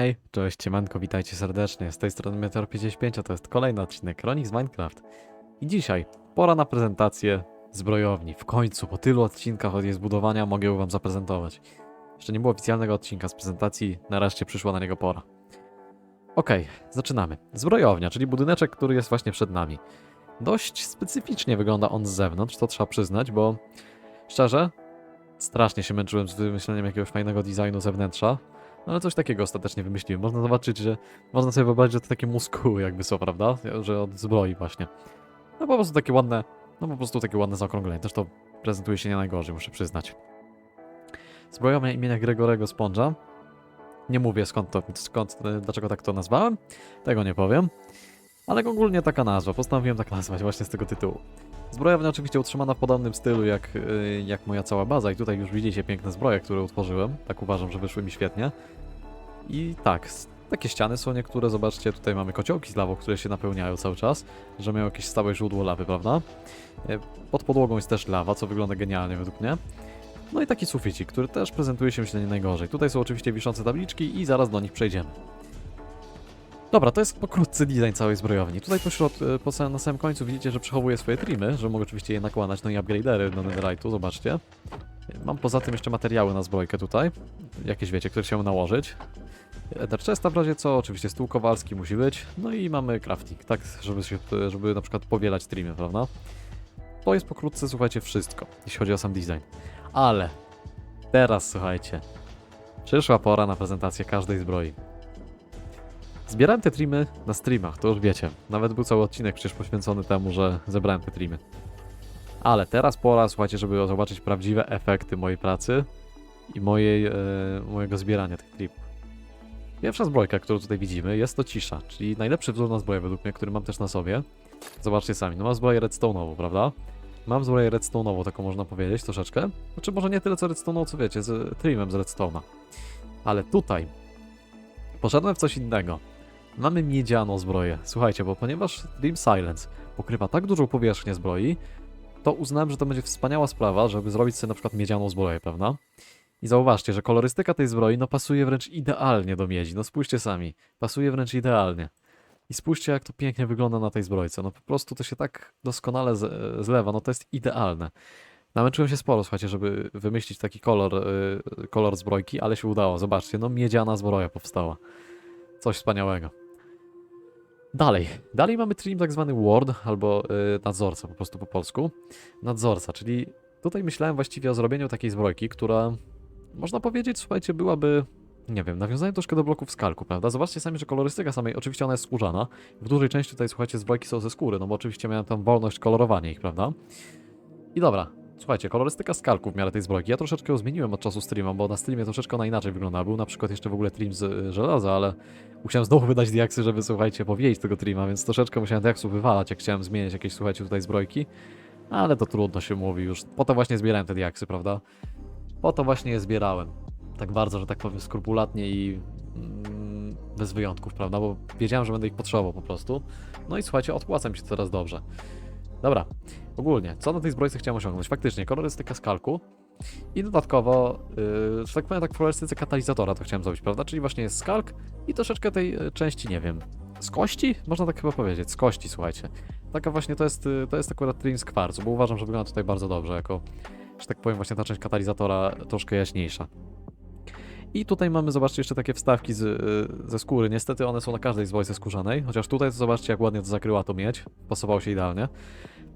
Hej, cześć, siemanko, witajcie serdecznie. Z tej strony Meteor55, a to jest kolejny odcinek Chronik z Minecraft. I dzisiaj pora na prezentację zbrojowni. W końcu, po tylu odcinkach od jej zbudowania mogę ją wam zaprezentować. Jeszcze nie było oficjalnego odcinka z prezentacji, nareszcie przyszła na niego pora. Okej, zaczynamy. Zbrojownia, czyli budyneczek, który jest właśnie przed nami. Dość specyficznie wygląda on z zewnątrz, to trzeba przyznać, bo szczerze, strasznie się męczyłem z wymyśleniem jakiegoś fajnego designu z wnętrza. No ale coś takiego ostatecznie wymyśliłem. Można zobaczyć, że można sobie wyobrazić, że to takie muskuły jakby są, prawda? Że od zbroi właśnie. No po prostu takie ładne, no po prostu takie ładne zaokrąglenie. Też to prezentuje się nie najgorzej, muszę przyznać. Zbrojownia imienia Gregorego Sponge'a. Nie mówię skąd to, skąd, dlaczego tak to nazwałem. Tego nie powiem. Ale ogólnie taka nazwa. Postanowiłem tak nazwać właśnie z tego tytułu. Zbrojownia oczywiście utrzymana w podobnym stylu jak, y, jak moja cała baza i tutaj już widzicie piękne zbroje, które utworzyłem. Tak uważam, że wyszły mi świetnie. I tak, takie ściany są niektóre, zobaczcie, tutaj mamy kociołki z lawą, które się napełniają cały czas, że mają jakieś stałe źródło lawy, prawda? E, Pod podłogą jest też lawa, co wygląda genialnie według mnie. No i taki suficik, który też prezentuje się nie najgorzej. Tutaj są oczywiście wiszące tabliczki i zaraz do nich przejdziemy. Dobra, to jest pokrótce design całej zbrojowni. Tutaj pośrod, e, po, sa- na samym końcu widzicie, że przechowuję swoje trimy, że mogę oczywiście je nakładać, no i upgradery do netherite'u, zobaczcie. Mam poza tym jeszcze materiały na zbrojkę tutaj, jakieś wiecie, które się nałożyć. Eder chesta w razie co, oczywiście stół kowalski musi być, no i mamy crafting, tak, żeby, się, żeby na przykład powielać trimy, prawda? To jest pokrótce, słuchajcie, wszystko, jeśli chodzi o sam design. Ale teraz, słuchajcie, przyszła pora na prezentację każdej zbroi. Zbierałem te trimy na streamach, to już wiecie. Nawet był cały odcinek przecież poświęcony temu, że zebrałem te trimy. Ale teraz pora, słuchajcie, żeby zobaczyć prawdziwe efekty mojej pracy i mojej, e, mojego zbierania tych trimów. Pierwsza zbrojka, którą tutaj widzimy, jest to cisza, czyli najlepszy wzór na zbroję według mnie, który mam też na sobie. Zobaczcie sami, no mam zbroję redstone'ową, prawda? Mam zbroję redstone'ową, taką można powiedzieć, troszeczkę. Znaczy może nie tyle co redstone'ową, co wiecie, z trimem z redstone'a. Ale tutaj poszedłem w coś innego. Mamy miedzianą zbroję. Słuchajcie, bo ponieważ Dream Silence pokrywa tak dużą powierzchnię zbroi, to uznałem, że to będzie wspaniała sprawa, żeby zrobić sobie na przykład miedzianą zbroję, prawda? I zauważcie, że kolorystyka tej zbroi no pasuje wręcz idealnie do miedzi. No spójrzcie sami, pasuje wręcz idealnie. I spójrzcie, jak to pięknie wygląda na tej zbrojce. No po prostu to się tak doskonale z, zlewa, no to jest idealne. Namęczyłem się sporo, słuchajcie, żeby wymyślić taki kolor, y, kolor zbrojki, ale się udało. Zobaczcie, no miedziana zbroja powstała. Coś wspaniałego. Dalej. Dalej mamy trim tak zwany ward, albo y, nadzorca po prostu po polsku. Nadzorca, czyli tutaj myślałem właściwie o zrobieniu takiej zbrojki, która można powiedzieć, słuchajcie, byłaby, nie wiem, nawiązaniem troszkę do bloków skalku, prawda? Zobaczcie sami, że kolorystyka samej, oczywiście ona jest skórzana. W dużej części tutaj, słuchajcie, zbrojki są ze skóry, no bo oczywiście miałem tam wolność kolorowania ich, prawda? I dobra, Słuchajcie, kolorystyka skalku w miarę tej zbrojki. Ja troszeczkę ją zmieniłem od czasu streama, bo na streamie troszeczkę ona inaczej wygląda. Był na przykład jeszcze w ogóle trim z y, żelaza, ale musiałem znowu wydać diaksy, żeby, słuchajcie, powiedzieć tego trima, więc troszeczkę musiałem diaksów wywalać, jak chciałem zmieniać jakieś, słuchajcie, tutaj zbrojki. Ale to trudno się mówi już. Po to właśnie zbierałem te diaksy, prawda? Po to właśnie je zbierałem. Tak bardzo, że tak powiem, skrupulatnie i mm, bez wyjątków, prawda? Bo wiedziałem, że będę ich potrzebował po prostu. No i słuchajcie, odpłaca mi się coraz dobrze. Dobra, ogólnie, co na tej zbrojce chciałem osiągnąć? Faktycznie, kolorystyka skalku i dodatkowo, yy, że tak powiem, tak w kolorystyce katalizatora to chciałem zrobić, prawda? Czyli właśnie jest skalk i troszeczkę tej y, części, nie wiem, z kości? Można tak chyba powiedzieć, z kości, słuchajcie. Taka właśnie to jest, y, to jest akurat trim z kwarcu, bo uważam, że wygląda tutaj bardzo dobrze, jako, że tak powiem, właśnie ta część katalizatora troszkę jaśniejsza. I tutaj mamy, zobaczcie, jeszcze takie wstawki z, y, ze skóry. Niestety one są na każdej zbrojce skórzanej, chociaż tutaj to zobaczcie, jak ładnie to zakryła to miedź. Pasowało się idealnie.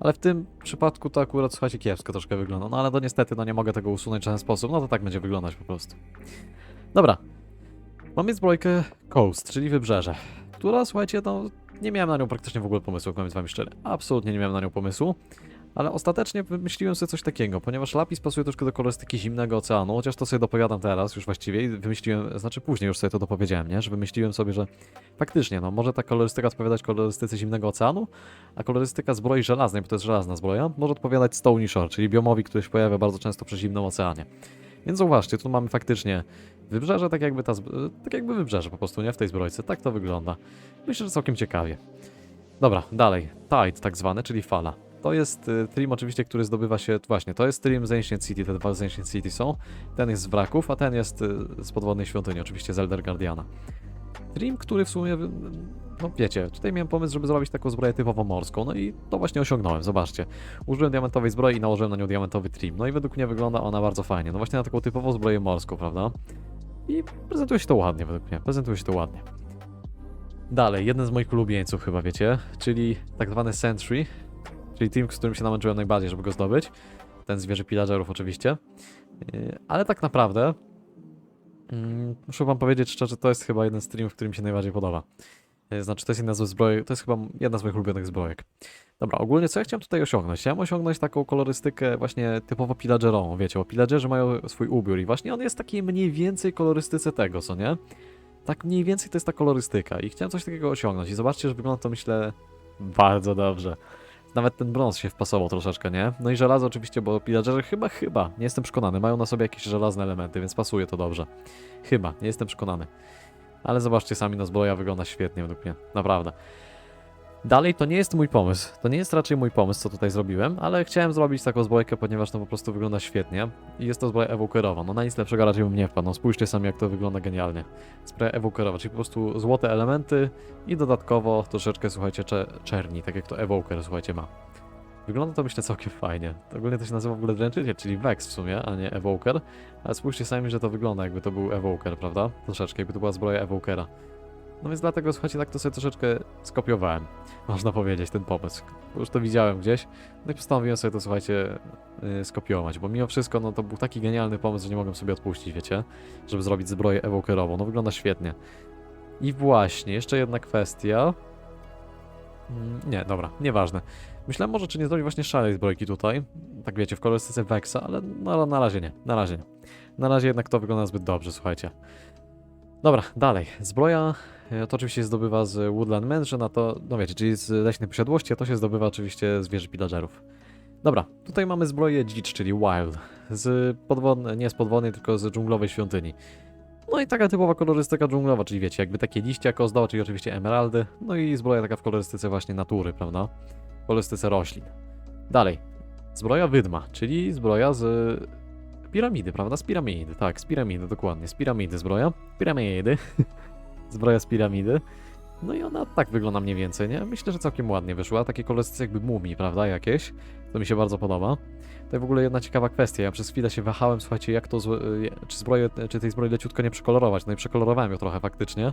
Ale w tym przypadku to akurat, słuchajcie, kiepsko troszkę wygląda. No ale to niestety, no nie mogę tego usunąć w żaden sposób. No to tak będzie wyglądać po prostu. Dobra. Mamy zbrojkę Coast, czyli wybrzeże, która, słuchajcie, no nie miałem na nią praktycznie w ogóle pomysłu, jak mam z wami. Absolutnie nie miałem na nią pomysłu. Ale ostatecznie wymyśliłem sobie coś takiego, ponieważ lapis pasuje troszkę do kolorystyki zimnego oceanu, chociaż to sobie dopowiadam teraz już właściwie i wymyśliłem, znaczy później już sobie to dopowiedziałem, nie? Że wymyśliłem sobie, że faktycznie, no może ta kolorystyka odpowiadać kolorystyce zimnego oceanu, a kolorystyka zbroi żelaznej, bo to jest żelazna zbroja, może odpowiadać Stony Shore, czyli biomowi, który się pojawia bardzo często przy zimnym oceanie. Więc zauważcie, tu mamy faktycznie wybrzeże, tak jakby ta, tak jakby wybrzeże po prostu, nie? W tej zbrojce, tak to wygląda. Myślę, że całkiem ciekawie. Dobra, dalej. Tide tak zwany, czyli fala. To jest y, trim oczywiście, który zdobywa się, właśnie, to jest trim z Ancient City, te dwa z Ancient City są. Ten jest z wraków, a ten jest y, z podwodnej świątyni, oczywiście z Elder Guardiana. Trim, który w sumie, no wiecie, tutaj miałem pomysł, żeby zrobić taką zbroję typowo morską, no i to właśnie osiągnąłem, zobaczcie. Użyłem diamentowej zbroi i nałożyłem na nią diamentowy trim, no i według mnie wygląda ona bardzo fajnie, no właśnie na taką typową zbroję morską, prawda? I prezentuje się to ładnie według mnie, prezentuje się to ładnie. Dalej, jeden z moich ulubieńców chyba, wiecie, czyli tak zwany Sentry, czyli team, z którym się namęczyłem najbardziej, żeby go zdobyć. Ten zwierzę pillagerów oczywiście. Yy, Ale tak naprawdę mm, muszę wam powiedzieć szczerze, to jest chyba jeden z streamów, który mi się najbardziej podoba. Yy, Znaczy, to jest jedna z to jest chyba jedna z moich ulubionych zbrojek. Dobra, ogólnie co ja chciałem tutaj osiągnąć? Chciałem osiągnąć taką kolorystykę właśnie typowo pillagerową, wiecie, bo pillagerzy mają swój ubiór i właśnie on jest taki mniej więcej kolorystyce tego, co nie? Tak mniej więcej to jest ta kolorystyka i chciałem coś takiego osiągnąć i zobaczcie, że wygląda to myślę bardzo dobrze. Nawet ten brąz się wpasował troszeczkę, nie? No i żelazo oczywiście, bo pillagerzy chyba, chyba, nie jestem przekonany, mają na sobie jakieś żelazne elementy, więc pasuje to dobrze. Chyba, nie jestem przekonany. Ale zobaczcie sami, no zbroja wygląda świetnie według mnie, naprawdę. Dalej, to nie jest mój pomysł, to nie jest raczej mój pomysł, co tutaj zrobiłem, ale chciałem zrobić taką zbrojkę, ponieważ to po prostu wygląda świetnie i jest to zbroja ewokerowa, no na nic lepszego raczej bym nie wpadł, no spójrzcie sami jak to wygląda genialnie. Zbroja ewokerowa, czyli po prostu złote elementy i dodatkowo troszeczkę, słuchajcie, cze czerni, tak jak to evoker, słuchajcie, ma. Wygląda to myślę całkiem fajnie. Ogólnie to się nazywa w ogóle dręczyciel, czyli Vex w sumie, a nie Evoker. Ale spójrzcie sami, że to wygląda jakby to był Evoker, prawda? Troszeczkę, jakby to była zbroja Evokera. No więc dlatego, słuchajcie, tak to sobie troszeczkę skopiowałem, można powiedzieć, ten pomysł. Już to widziałem gdzieś, no i postanowiłem sobie to, słuchajcie, yy, skopiować, bo mimo wszystko, no to był taki genialny pomysł, że nie mogłem sobie odpuścić, wiecie, żeby zrobić zbroję ewokerową. No wygląda świetnie. I właśnie, jeszcze jedna kwestia. Mm, Nie, dobra, nieważne. Myślałem może, czy nie zrobić właśnie szarej zbrojki tutaj. Tak wiecie, w kolorystyce Vexa, ale na, na razie nie. Na razie nie. Na razie jednak to wygląda zbyt dobrze, słuchajcie. Dobra, dalej. Zbroja e, to oczywiście zdobywa z Woodland Mansion, a to, no wiecie, czyli z leśnej posiadłości, a to się zdobywa oczywiście z wieży pillagerów. Dobra, tutaj mamy zbroję dzicz, czyli wild. Z podwodnej, nie z podwodnej, tylko z dżunglowej świątyni. No i taka typowa kolorystyka dżunglowa, czyli wiecie, jakby takie liście jako ozdoba, czyli oczywiście emeraldy. No i zbroja taka w kolorystyce właśnie natury, prawda? W kolorystyce roślin. Dalej. Zbroja wydma, czyli zbroja z piramidy, prawda? Z piramidy, tak, z piramidy, dokładnie. Z piramidy zbroja. Piramidy. zbroja z piramidy. No i ona tak wygląda mniej więcej, nie? Myślę, że całkiem ładnie wyszła. Takie kolorystyce jakby mumii, prawda? Jakieś. To mi się bardzo podoba. To w ogóle jedna ciekawa kwestia. Ja przez chwilę się wahałem, słuchajcie, jak to, czy zbroję, czy tej zbroi leciutko nie przekolorować. No i przekolorowałem ją trochę faktycznie.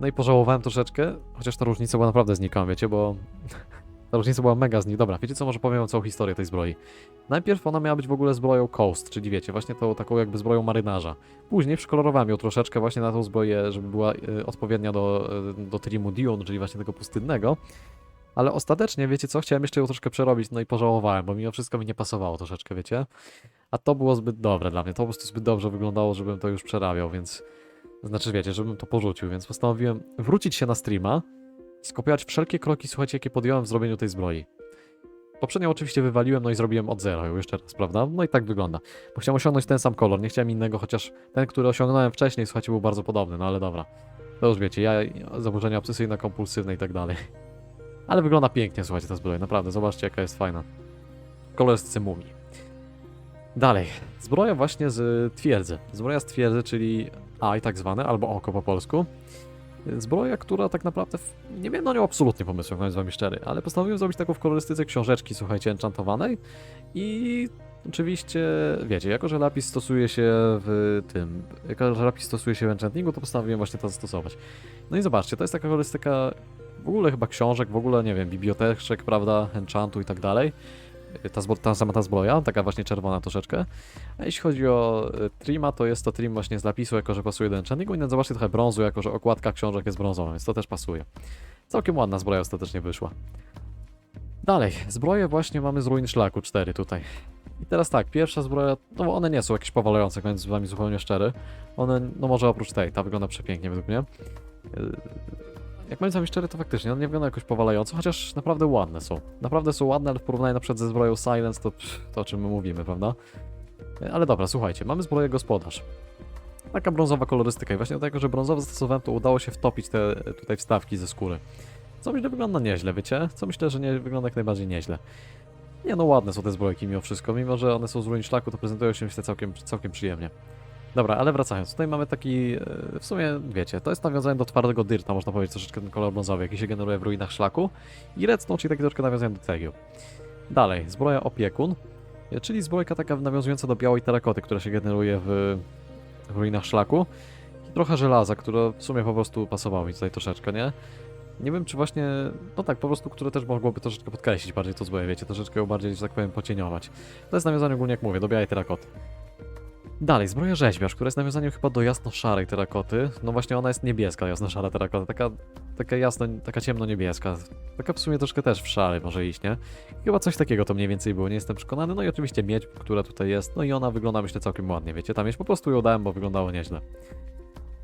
No i pożałowałem troszeczkę, chociaż ta różnica była naprawdę znikoma, wiecie, bo ta różnica była mega z nich. Dobra, wiecie co, może powiem wam całą historię tej zbroi. Najpierw ona miała być w ogóle zbroją Coast, czyli wiecie, właśnie tą taką jakby zbroją marynarza. Później przekolorowałem ją troszeczkę właśnie na tą zbroję, żeby była y, odpowiednia do, y, do Trimu Dion, czyli właśnie tego pustynnego. Ale ostatecznie, wiecie co, chciałem jeszcze ją troszkę przerobić, no i pożałowałem, bo mimo wszystko mi nie pasowało troszeczkę, wiecie. A to było zbyt dobre dla mnie, to po prostu zbyt dobrze wyglądało, żebym to już przerabiał, więc... Znaczy, wiecie, żebym to porzucił, więc postanowiłem wrócić się na streama skopiować wszelkie kroki, słuchajcie, jakie podjąłem w zrobieniu tej zbroi. Poprzednio oczywiście wywaliłem, no i zrobiłem od zera ją jeszcze raz, prawda? No i tak wygląda. Bo chciałem osiągnąć ten sam kolor, nie chciałem innego, chociaż ten, który osiągnąłem wcześniej, słuchajcie, był bardzo podobny, no ale dobra. To już wiecie, ja zaburzenia obsesyjne, kompulsywne i tak dalej. Ale wygląda pięknie, słuchajcie, ta zbroja, naprawdę, zobaczcie jaka jest fajna. Kolor jest mumii. Dalej, zbroja właśnie z twierdzy. Zbroja z twierdzy, czyli AI tak zwane, albo oko po polsku. Zbroja, która tak naprawdę, nie miałem na nią absolutnie pomysłu, jak z wami szczery, ale postanowiłem zrobić taką w kolorystyce książeczki, słuchajcie, enchantowanej i oczywiście, wiecie, jako że lapis stosuje się w tym, jako że lapis stosuje się w enchantingu, to postanowiłem właśnie to zastosować. No i zobaczcie, to jest taka kolorystyka w ogóle chyba książek, w ogóle, nie wiem, biblioteczek, prawda, enchantu i tak dalej. Ta, zbro- ta sama ta zbroja, taka właśnie czerwona troszeczkę. A jeśli chodzi o y, trima, to jest to trim właśnie z lapisu, jako że pasuje do enchantingu i nawet zobaczcie trochę brązu, jako że okładka książek jest brązowa, więc to też pasuje. Całkiem ładna zbroja ostatecznie wyszła. Dalej, zbroje właśnie mamy z ruin szlaku 4 tutaj. I teraz tak, pierwsza zbroja, no one nie są jakieś powalające, więc z wami zupełnie szczery. One, no może oprócz tej, ta wygląda przepięknie według mnie. Jak wami szczery, to faktycznie one nie wyglądają jakoś powalająco, chociaż naprawdę ładne są. Naprawdę są ładne, ale w porównaniu na przykład ze zbroją Silence, to pff, to o czym my mówimy, prawda? Yy, Ale dobra, słuchajcie, mamy zbroję gospodarz. Taka brązowa kolorystyka i właśnie dlatego, że brązowo zastosowałem, to udało się wtopić te tutaj wstawki ze skóry. Co myślę wygląda nieźle, wiecie? Co myślę, że nie wygląda jak najbardziej nieźle. Nie no, ładne są te zbrojki mimo wszystko, mimo że one są z ruin szlaku, to prezentują się myślę całkiem, całkiem przyjemnie. Dobra, ale wracając, tutaj mamy taki, e, w sumie, wiecie, to jest nawiązanie do twardego dyrta, można powiedzieć, troszeczkę ten kolor brązowy, jaki się generuje w ruinach szlaku. I redstone, czyli takie troszkę nawiązanie do cegieł. Dalej, zbroja opiekun, e, czyli zbrojka taka nawiązująca do białej terakoty, która się generuje w, w ruinach szlaku. I trochę żelaza, które w sumie po prostu pasowało mi tutaj troszeczkę, nie? Nie wiem, czy właśnie, no tak, po prostu, które też mogłoby troszeczkę podkreślić bardziej to zbroję, wiecie, troszeczkę ją bardziej, że tak powiem, pocieniować. To jest nawiązanie ogólnie, jak mówię, do białej terakoty. Dalej, zbroja rzeźbiarz, która jest nawiązaniem chyba do jasno-szarej terakoty. No właśnie ona jest niebieska, jasno-szara terakota, taka, taka jasno, taka ciemno-niebieska. Taka w sumie troszkę też w szary może iść, nie? Chyba coś takiego to mniej więcej było, nie jestem przekonany. No i oczywiście miedź, która tutaj jest, no i ona wygląda myślę całkiem ładnie, wiecie? Tam mieć po prostu ją dałem, bo wyglądało nieźle.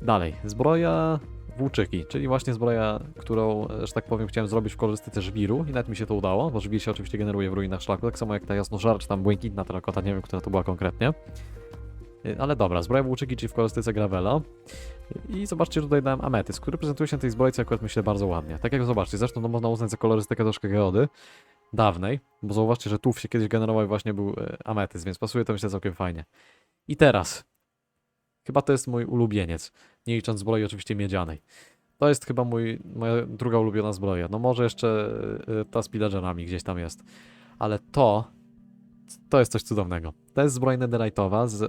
Dalej, zbroja włóczyki, czyli właśnie zbroja, którą, że tak powiem, chciałem zrobić w kolorystyce żwiru i nawet mi się to udało, bo żwir się oczywiście generuje w ruinach szlaku, tak samo jak ta jasno-szara, czy tam błękitna terakota, nie wiem, która to była konkretnie. Y, Ale dobra, zbroja włóczyki, czyli w kolorystyce Gravela. I zobaczcie, tutaj dałem ametyst, który prezentuje się na tej zbrojce akurat myślę bardzo ładnie. Tak jak zobaczcie, zresztą no, można uznać za kolorystykę troszkę geody dawnej, bo zauważcie, że tu się kiedyś generował właśnie był e, ametyst, więc pasuje to myślę całkiem fajnie. I teraz, chyba to jest mój ulubieniec, nie licząc zbroi oczywiście miedzianej. To jest chyba mój, moja druga ulubiona zbroja. No może jeszcze e, ta z pillagerami gdzieś tam jest. Ale to, to jest coś cudownego. To jest zbroja netherite'owa z y,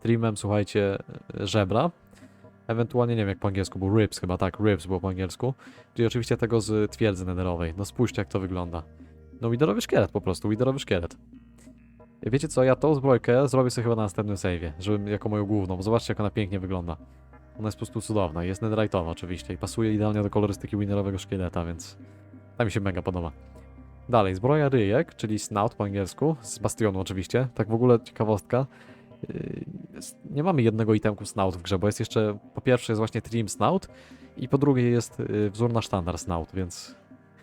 trimem, słuchajcie, y, żebra. Ewentualnie, nie wiem jak po angielsku był, ribs chyba, tak, ribs było po angielsku. Czyli oczywiście tego z twierdzy netherowej. No spójrzcie jak to wygląda. No widerowy szkielet po prostu, widerowy szkielet. Wiecie co, ja tą zbrojkę zrobię sobie chyba na następnym save'ie, żebym jako moją główną, bo zobaczcie jak ona pięknie wygląda. Ona jest po prostu cudowna, jest netherite'owa oczywiście i pasuje idealnie do kolorystyki winerowego szkieleta, więc ta mi się mega podoba. Dalej, zbroja ryjek, czyli snout po angielsku, z bastionu oczywiście. Tak w ogóle ciekawostka. Yy, Nie mamy jednego itemku snout w grze, bo jest jeszcze, po pierwsze jest właśnie trim snout i po drugie jest yy, wzór na sztandar snout, więc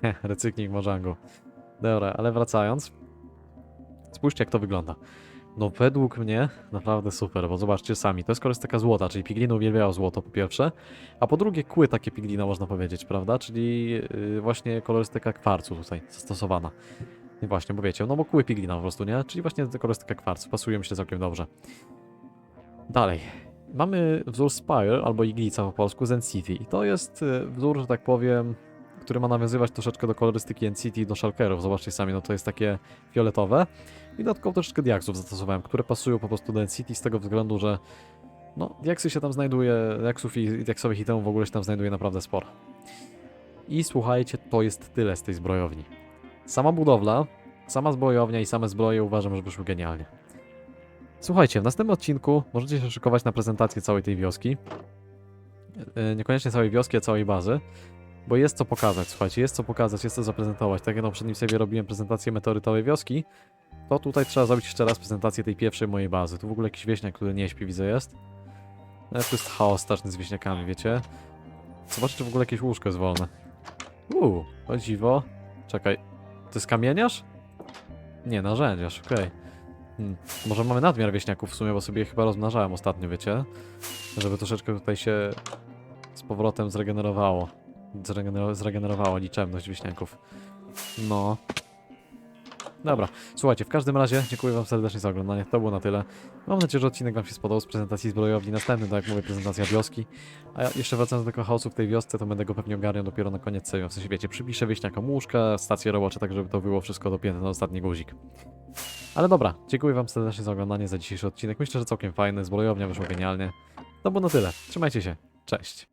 heh, recykling Mojango. Dobra, ale wracając. Spójrzcie jak to wygląda. No według mnie naprawdę super, bo zobaczcie sami, to jest kolorystyka złota, czyli pigliny uwielbiają złoto po pierwsze, a po drugie kły takie piglina można powiedzieć, prawda, czyli yy, właśnie kolorystyka kwarcu tutaj zastosowana. I właśnie, bo wiecie, no bo kły piglina po prostu, nie? Czyli właśnie kolorystyka kwarcu, pasuje mi się całkiem dobrze. Dalej. Mamy wzór Spire, albo iglica po polsku, z City. I to jest y, wzór, że tak powiem, który ma nawiązywać troszeczkę do kolorystyki NCT i do shulkerów. Zobaczcie sami, no to jest takie fioletowe. I dodatkowo troszeczkę diaksów zastosowałem, które pasują po prostu do NCT z tego względu, że no, diaksy się tam znajduje, diaksów i diaksowych itemów w ogóle się tam znajduje naprawdę sporo. I słuchajcie, to jest tyle z tej zbrojowni. Sama budowla, sama zbrojownia i same zbroje uważam, że wyszły genialnie. Słuchajcie, w następnym odcinku możecie się szykować na prezentację całej tej wioski. E, Niekoniecznie całej wioski, a całej bazy. Bo jest co pokazać, słuchajcie, jest co pokazać, jest co zaprezentować. Tak jak na poprzednim sobie robiłem prezentację meteorytowej wioski, to tutaj trzeba zrobić jeszcze raz prezentację tej pierwszej mojej bazy. Tu w ogóle jakiś wieśniak, który nie śpi, widzę jest. No, to jest chaos straszny z wieśniakami, wiecie? Zobaczcie, czy w ogóle jakieś łóżko jest wolne. Uuu, o dziwo. Czekaj, to jest kamieniarz? Nie, narzędziarz, okej. Hmm. Może mamy nadmiar wieśniaków w sumie, bo sobie chyba rozmnażałem ostatnio, wiecie? Żeby troszeczkę tutaj się z powrotem zregenerowało. Zregener zregenerowała liczebność wieśniaków. No. Dobra, słuchajcie, w każdym razie dziękuję wam serdecznie za oglądanie, to było na tyle. Mam nadzieję, że odcinek wam się spodobał z prezentacji zbrojowni. Następny, tak jak mówię, prezentacja wioski. A ja jeszcze wracając do tego chaosu w tej wiosce, to będę go pewnie ogarniał dopiero na koniec serii. W sensie, wiecie, przypiszę wieśniakom łóżka, stacje robocze, tak żeby to było wszystko dopięte na ostatni guzik. Ale dobra, dziękuję wam serdecznie za oglądanie, za dzisiejszy odcinek. Myślę, że całkiem fajny, zbrojownia wyszła genialnie. To było na tyle. Trzymajcie się. Cześć.